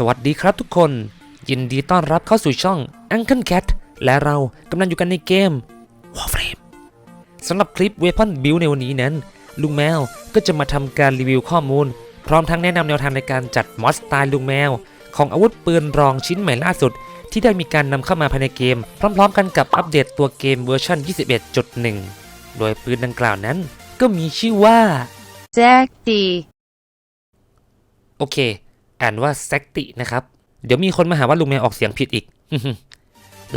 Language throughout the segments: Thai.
สวัสดีครับทุกคน ยินดีต้อนรับเข้าสู่ช่อง Uncle Cat และเรากำลังอยู่กันในเกม Warframe สำหรับคลิป Weapon Build ในวันนี้นั้น ลุงแมวก็จะมาทำการรีวิวข้อมูล พร้อมทั้งแนะนำแนวทางในการจัดมอดสไตล์ลุงแมว ของอาวุธปืนรองชิ้นใหม่ล่าสุด ที่ได้มีการนำเข้ามาภายในเกม พร้อมๆ กันกับอัปเดตตัวเกมเวอร์ชัน21.1 โดยปืนดังกล่าวนั้น ก็มีชื่อว่า Zekti. โอเค อ่านว่าแซกตินะครับ เดี๋ยวมีคนมาหาว่าลุงแมวออกเสียงผิดอีก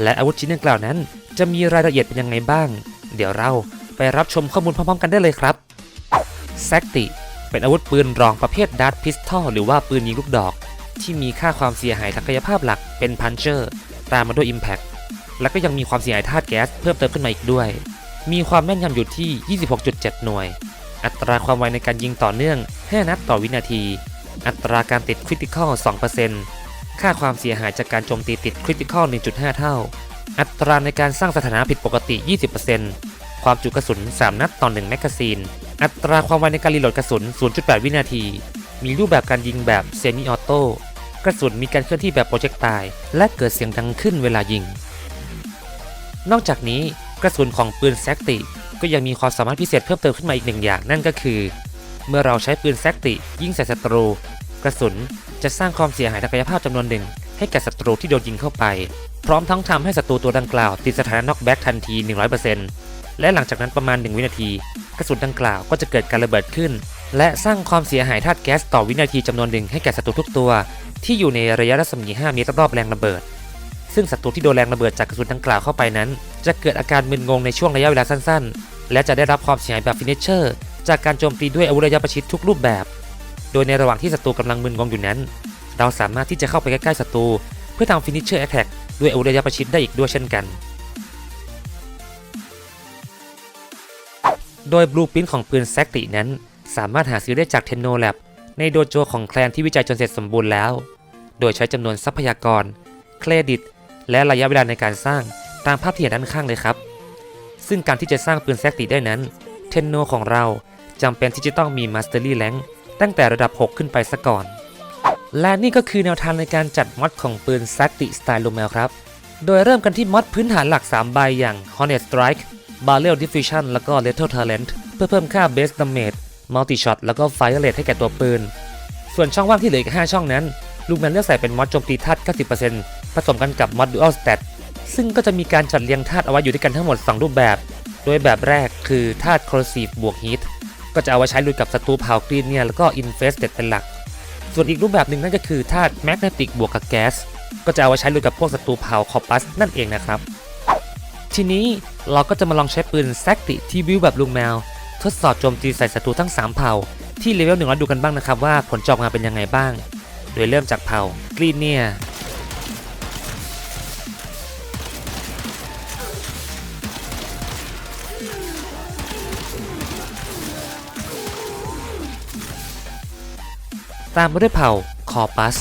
และอาวุธชิ้นดังกล่าวนั้น จะมีรายละเอียดเป็นยังไงบ้าง เดี๋ยวเราไปรับชมข้อมูลพร้อมๆกันได้เลยครับแซกติเป็นอาวุธปืนรองประเภทดาร์ p พิสทอลหรือว่าปืนยิงลูกดอก ที่มีค่าความเสียหายทางกายภาพหลักเป็นพันเชอร์ตามมาด้วย Impact และก็ยังมีความเสียหายธาตุแก๊สเพิ่มเติมขึ้นมาอีกด้วย มีความแม่นยำอยู่ที่ 26.7 หน่วย อัตราความไวในการยิงต่อเนื่อง 5 นัดต่อวินาที อัตราการติดคริติคอล 2%ค่าความเสียหายจากการโจมตีติดคริติคอล 1.5 เท่า อัตราในการสร้างสถานะผิดปกติ 20%ความจุกระสุน 3 นัดต่อ 1 แมกกาซีน อัตราความไวในการรีโหลดกระสุน 0.8 วินาที มีรูปแบบการยิงแบบเซมิออโต้ กระสุนมีการเคลื่อนที่แบบโปรเจกไตล์และเกิดเสียงดังขึ้นเวลายิง นอกจากนี้กระสุนของปืนแซกติก็ยังมีความสามารถพิเศษเพิ่มเติมขึ้นมาอีกหนึ่งอย่างนั่นก็คือ เมื่อเราใช้ปืนแซกติ ยิงใส่ศัตรู กระสุนจะสร้างความเสียหายทางกายภาพจำนวนหนึ่ง ให้แก่ศัตรูที่โดนยิงเข้าไป พร้อมทั้งทำให้ศัตรูตัวดังกล่าวติดสถานะน็อกแบ็กทันที 100%และหลังจากนั้นประมาณ 1 วินาที กระสุนดังกล่าวก็จะเกิดการระเบิดขึ้น และสร้างความเสียหายธาตุแก๊สต่อวินาทีจำนวนหนึ่งให้แก่ศัตรูทุกตัว ที่อยู่ในระยะรัศมี 5 เมตรรอบแรงระเบิด ซึ่งศัตรูที่โดนแรงระเบิดจากกระสุนดังกล่าวเข้าไปนั้น จะเกิดอาการมึนงงในช่วงระยะเวลาสั้น ๆ และจะได้รับความเสียหายแบบฟินิชเชอร์ จากการโจมตีด้วยอาวุธระยะประชิดทุกรูปแบบ โดยในระหว่างที่ศัตรูกำลังมึนงงอยู่นั้น เราสามารถที่จะเข้าไปใกล้ๆศัตรูเพื่อทำฟินิชเชอร์แอ t แท็กด้วยอาวุธระยะประชิดได้อีกด้วยเช่นกัน โดยบลูพิ้นของปืนแซกตินั้น สามารถหาซื้อได้จากเทนโนแลบในโดโจของแคลนที่วิจัยจนเสร็จสมบูรณ์แล้ว โดยใช้จำนวนทรัพยากร เครดิต และระยะเวลาในการสร้างตามภาพที่เห็นด้านข้างเลยครับ ซึ่งการที่จะสร้างปืนแซกติได้นั้น เทนโนของเรา จำเป็นที่จะต้องมีมาสเตอรี่แลงตั้งแต่ระดับ 6 ขึ้นไปซะก่อน และนี่ก็คือแนวทางในการจัดมอดของปืนแซกติสไตล์ลูแมวครับ โดยเริ่มกันที่มอดพื้นฐานหลัก 3 ใบอย่าง Hornet Strike Barrel Diffusion แล้วก็ Lethal Talent เพื่อเพิ่มค่า Base Damage Multi Shot แล้วก็ Fire Rate ให้แก่ตัวปืน ส่วนช่องว่างที่เหลืออีก 5 ช่องนั้นลูแมนเลือกใส่เป็นมอดโจมตีธาตุ90%ผสมกันกับมอด Dual Stat ซึ่งก็จะมีการจัดเรียงธาตุเอาไว้อยู่ด้วยกันทั้งหมด 2 รูปแบบ โดยแบบแรกคือธาตุ Corrosive บวก Heat ก็จะเอาไว้ใช้ลุยกับศัตรูเผากรีนเนี่ยแล้วก็ Infested เป็นหลัก ส่วนอีกรูปแบบหนึ่งนั่นก็คือธาตุ Magnetic บวกกับแก๊สก็จะเอาไว้ใช้ลุยกับพวกศัตรูเผาคอปัสนั่นเองนะครับ ทีนี้เราก็จะมาลองใช้ปืนแซกติที่วิวแบบลุงแมว ทดสอบโจมตีใส่ศัตรูทั้ง 3 เผ่า ที่เลเวลหนึ่งแล้วดูกันบ้างนะครับว่าผลจออกมาเป็นยังไงบ้าง โดยเริ่มจากเผ่ากรีนเนี่ย ตามมาด้วยเผ่าคอปัส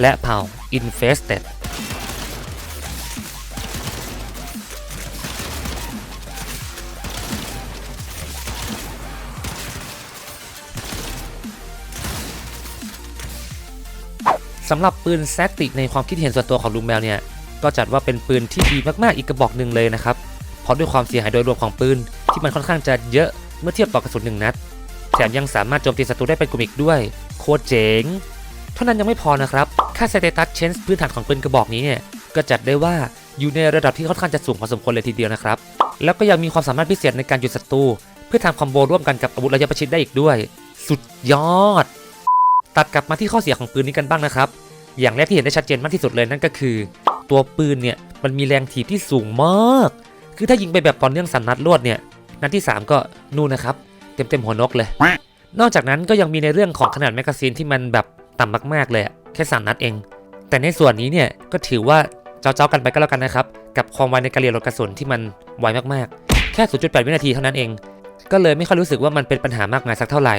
และเผ่า Infested สำหรับปืนแซกติกในความคิดเห็นส่วนตัวของลุงแมวเนี่ย ก็จัดว่าเป็นปืนที่ดีมากๆอีกกระบอกหนึ่งเลยนะครับ เพราะด้วยความเสียหายโดยรวมของปืน ที่มันค่อนข้างจะเยอะเมื่อเทียบต่อกระสุนหนึ่งนัด แถมยังสามารถโจมตีศัตรูได้เป็นกลุ่มอีกด้วย โคตรเจ๋ง เท่านั้นยังไม่พอนะครับ ค่าสเตตัสเชนส์พื้นฐานของปืนกระบอกนี้เนี่ย ก็จัดได้ว่าอยู่ในระดับที่ค่อนข้างจะสูงพอสมควรเลยทีเดียวนะครับ แล้วก็ยังมีความสามารถพิเศษในการหยุดศัตรูเพื่อทำคอมโบร่วมกันกับอาวุธระยะประชิดได้อีกด้วย สุดยอด ตัดกลับมาที่ข้อเสียของปืนนี้กันบ้างนะครับ อย่างแรกที่เห็นได้ชัดเจนมากที่สุดเลยนั่นก็คือ ตัวปืนเนี่ยมันมีแรงถีบที่สูงมาก คือถ้ายิงไปแบบต่อเนื่องสามนัดรวดเนี่ยนัดที่ 3 ก็นู่นนะครับเต็มเต็มๆหัวนกเลย นอกจากนั้นก็ยังมีในเรื่องของขนาดแมกกาซีนที่มันแบบต่ำมากๆเลยแค่สามนัดเอง แต่ในส่วนนี้เนี่ยก็ถือว่าเจ้าๆกันไปก็แล้วกันนะครับกับความไวในการเรียนรถกระสุนที่มันไวมากๆ แค่ 0.8 วินาทีเท่านั้นเอง ก็เลยไม่ค่อยรู้สึกว่ามันเป็นปัญหามากมายสักเท่าไหร่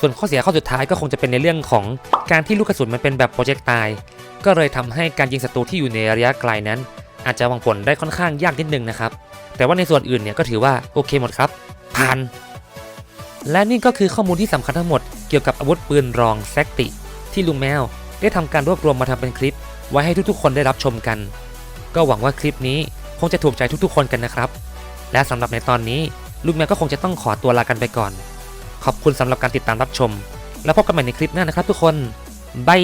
ส่วนข้อเสียข้อสุดท้ายก็คงจะเป็นในเรื่องของการที่ลูกกระสุนมันเป็นแบบโปรเจกต์ตายก็เลยทำให้การยิงศัตรูที่อยู่ในระยะไกลนั้น อาจจะวังผลได้ค่อนข้างยากนิดนึงนะครับ แต่ว่าในส่วนอื่นเนี่ยก็ถือว่าโอเคหมดครับ ผ่าน และนี่ก็คือข้อมูลที่สำคัญทั้งหมดเกี่ยวกับอาวุธปืนรองแซกติ ที่ลุงแมวได้ทำการรวบรวมมาทำเป็นคลิป ไว้ให้ทุกๆ คนได้รับชมกัน ก็หวังว่าคลิปนี้คงจะถูกใจทุกๆ คนกันนะครับ และสำหรับในตอนนี้ลุงแมวก็คงจะต้องขอตัวลากันไปก่อน ขอบคุณสำหรับการติดตามรับชม แล้วพบกันใหม่ในคลิปหน้านะครับทุกคนบาย